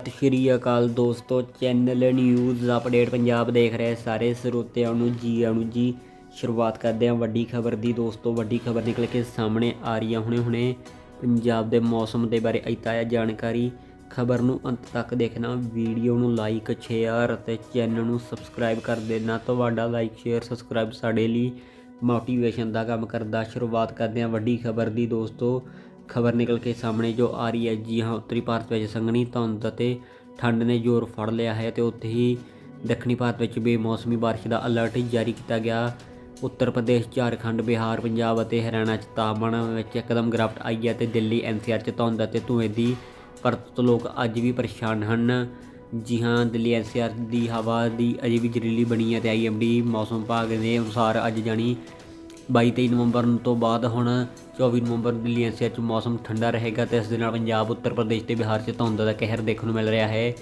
ਸਤਿ ਸ਼੍ਰੀ ਅਕਾਲ ਦੋਸਤੋ channel news update Punjab ਦੇਖ ਰਹੇ ਸਾਰੇ ਸਰੋਤਿਆਂ ਨੂੰ ਜੀ ਆਇਆਂ ਜੀ। ਸ਼ੁਰੂਆਤ ਕਰਦੇ ਹਾਂ ਵੱਡੀ ਖਬਰ ਦੀ ਦੋਸਤੋ, ਵੱਡੀ ਖਬਰ ਨਿਕਲ ਕੇ ਸਾਹਮਣੇ ਆ ਰਹੀ ਹੈ ਹੁਣੇ ਹੁਣੇ ਪੰਜਾਬ ਦੇ ਮੌਸਮ ਦੇ ਬਾਰੇ ਆਇਆ ਜਾਣਕਾਰੀ। ਖਬਰ ਨੂੰ ਅੰਤ ਤੱਕ ਦੇਖਣਾ, ਵੀਡੀਓ ਨੂੰ ਲਾਈਕ ਸ਼ੇਅਰ ਅਤੇ ਚੈਨਲ ਨੂੰ ਸਬਸਕ੍ਰਾਈਬ ਕਰ ਦੇਣਾ। ਤੁਹਾਡਾ ਲਾਈਕ ਸ਼ੇਅਰ ਸਬਸਕ੍ਰਾਈਬ ਸਾਡੇ ਲਈ ਮੋਟੀਵੇਸ਼ਨ ਦਾ ਕੰਮ ਕਰਦਾ। ਸ਼ੁਰੂਆਤ ਕਰਦੇ ਹਾਂ ਵੱਡੀ ਖਬਰ ਦੀ ਦੋਸਤੋ। ਖਬਰ ਨਿਕਲ ਕੇ ਸਾਹਮਣੇ ਜੋ ਆ ਰਹੀ ਹੈ ਜੀ ਹਾਂ, ਉੱਤਰੀ ਭਾਰਤ ਵਿੱਚ ਸੰਘਣੀ ਧੁੰਦ ਅਤੇ ਠੰਡ ਨੇ ਜ਼ੋਰ ਫੜ ਲਿਆ ਹੈ ਤੇ ਉੱਥੇ ਹੀ ਦੱਖਣੀ ਭਾਰਤ ਵਿੱਚ ਬੇਮੌਸਮੀ ਬਾਰਿਸ਼ ਦਾ ਅਲਰਟ ਜਾਰੀ ਕੀਤਾ ਗਿਆ। ਉੱਤਰ ਪ੍ਰਦੇਸ਼, ਝਾਰਖੰਡ, ਬਿਹਾਰ, ਪੰਜਾਬ ਅਤੇ ਹਰਿਆਣਾ 'ਚ ਤਾਪਮਾਨ ਵਿੱਚ ਇੱਕਦਮ ਗਿਰਾਵਟ ਆਈ ਹੈ ਤੇ ਦਿੱਲੀ ਐਨਸੀਆਰ 'ਚ ਧੁੰਦ ਅਤੇ ਧੂਏ ਦੀ ਪਰਤ ਤੋਂ ਲੋਕ ਅੱਜ ਵੀ ਪਰੇਸ਼ਾਨ ਹਨ। ਜੀ ਹਾਂ, ਦਿੱਲੀ ਐਨਸੀਆਰ ਦੀ ਹਵਾ ਦੀ ਅਜੇ ਵੀ ਜ਼ਹਿਰੀਲੀ ਬਣੀ ਹੈ ਤੇ ਆਈਐਮਡੀ ਮੌਸਮ ਵਿਭਾਗ ਦੇ ਅਨੁਸਾਰ ਅੱਜ ਜਾਣੀ 22-23 ਨਵੰਬਰ ਤੋਂ ਬਾਅਦ ਹੁਣ 24 ਨਵੰਬਰ ਨੂੰ ਦਿੱਲੀ ਐਨਸੀਆਰ 'ਚ ਮੌਸਮ ਠੰਡਾ ਰਹੇਗਾ ਤੇ ਇਸ ਦੇ ਨਾਲ ਪੰਜਾਬ, ਉੱਤਰ ਪ੍ਰਦੇਸ਼ ਤੇ ਬਿਹਾਰ 'ਚ ਧੁੰਦ ਦਾ ਕਹਿਰ ਦੇਖਣ ਨੂੰ ਮਿਲ ਰਿਹਾ ਹੈ।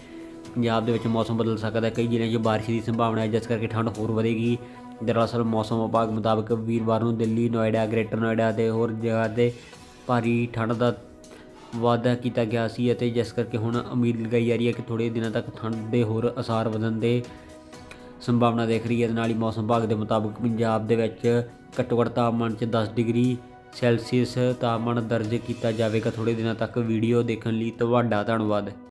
ਪੰਜਾਬ ਦੇ ਵਿੱਚ ਮੌਸਮ ਬਦਲ ਸਕਦਾ ਹੈ। ਕਈ ਜ਼ਿਲ੍ਹਿਆਂ 'ਚ ਬਾਰਿਸ਼ ਦੀ ਸੰਭਾਵਨਾ ਹੈ, ਜਿਸ ਕਰਕੇ ਠੰਡ ਹੋਰ ਵਧੇਗੀ। ਦਰਅਸਲ ਮੌਸਮ ਵਿਭਾਗ ਮੁਤਾਬਕ ਵੀਰਵਾਰ ਨੂੰ ਦਿੱਲੀ, ਨੋਇਡਾ, ਗ੍ਰੇਟਰ ਨੋਇਡਾ ਤੇ ਹੋਰ ਜਗ੍ਹਾ ਤੇ ਭਾਰੀ ਠੰਡ ਦਾ ਵਾਅਦਾ ਕੀਤਾ ਗਿਆ ਸੀ ਅਤੇ ਜਿਸ ਕਰਕੇ ਹੁਣ ਉਮੀਦ ਲਗਾਈ ਜਾ ਰਹੀ ਹੈ ਕਿ ਥੋੜੇ ਦਿਨਾਂ ਤੱਕ ਠੰਡ ਦੇ ਹੋਰ ਅਸਾਰ ਵਧਣ ਦੇ ਸੰਭਾਵਨਾ ਦੇਖ ਰਹੀ ਹੈ। ਨਾਲ ਹੀ ਮੌਸਮ ਵਿਭਾਗ ਦੇ ਮੁਤਾਬਕ ਪੰਜਾਬ ਦੇ ਵਿੱਚ ਘੱਟੋ ਘੱਟ ਤਾਪਮਾਨ 'ਚ 10 ਡਿਗਰੀ ਸੈਲਸੀਅਸ ਤਾਪਮਾਨ ਦਰਜ ਕੀਤਾ ਜਾਵੇਗਾ। ਥੋੜ੍ਹੇ ਦਿਨਾਂ ਤੱਕ ਵੀਡੀਓ ਦੇਖਣ ਲਈ ਤੁਹਾਡਾ ਧੰਨਵਾਦ।